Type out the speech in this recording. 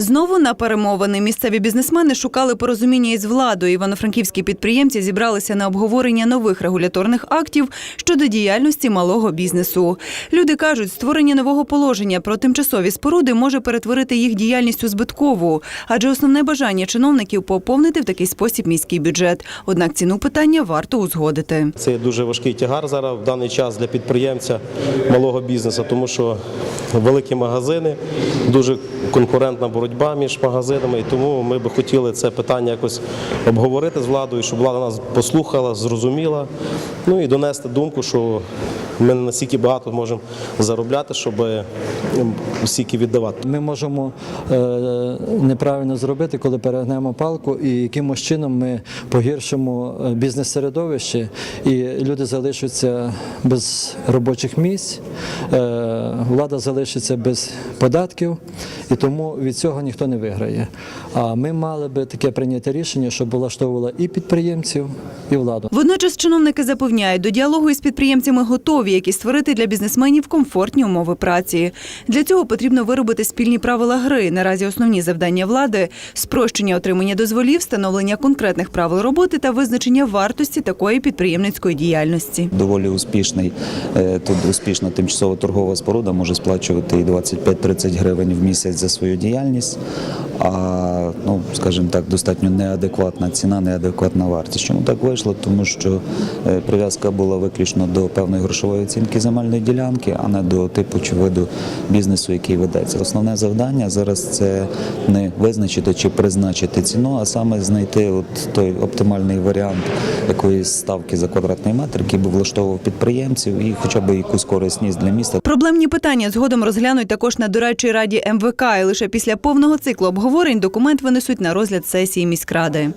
Знову на перемовини місцеві бізнесмени шукали порозуміння із владою. Івано-франківські підприємці зібралися на обговорення нових регуляторних актів щодо діяльності малого бізнесу. Люди кажуть, створення нового положення про тимчасові споруди може перетворити їх діяльність у збиткову, адже основне бажання чиновників поповнити в такий спосіб міський бюджет. Однак ціну питання варто узгодити. Це дуже важкий тягар зараз в даний час для підприємця малого бізнесу, тому що великі магазини, дуже конкурентна боротьба між магазинами, і тому ми би хотіли це питання якось обговорити з владою, щоб влада нас послухала, зрозуміла, ну і донести думку, що ми не настільки багато можемо заробляти, щоб стільки віддавати. Ми можемо е, неправильно зробити, коли перегнемо палку, і якимось чином ми погіршимо е, бізнес-середовище, і люди залишаться без робочих місць, е, влада залишиться без податків, і тому від цього ніхто не виграє. А ми мали би таке прийняти рішення, щоб влаштовувало і підприємців, і владу. Водночас чиновники запевняють, до діалогу із підприємцями готові, які створити для бізнесменів комфортні умови праці. Для цього потрібно виробити спільні правила гри. Наразі основні завдання влади спрощення отримання дозволів, встановлення конкретних правил роботи та визначення вартості такої підприємницької діяльності. доволі успішний. е, Тут успішна тимчасова торгова споруда може сплачувати і 25-30 гривень в місяць за свою діяльність. А ну, скажімо так, достатньо неадекватна ціна, неадекватна вартість. Чому так вийшло? Тому що е, прив'язка була виключно до певної грошової оцінки земельної ділянки, а не до типу чи виду бізнесу, який ведеться. Основне завдання зараз це не визначити чи призначити ціну, а саме знайти от той оптимальний варіант якоїсь ставки за квадратний метр, який би влаштовував підприємців і хоча б якусь корисність для міста. Проблемні питання згодом розглянуть також на дорадчій раді МВК, і лише після повного циклу обговорень документ винесуть на розгляд сесії міськради.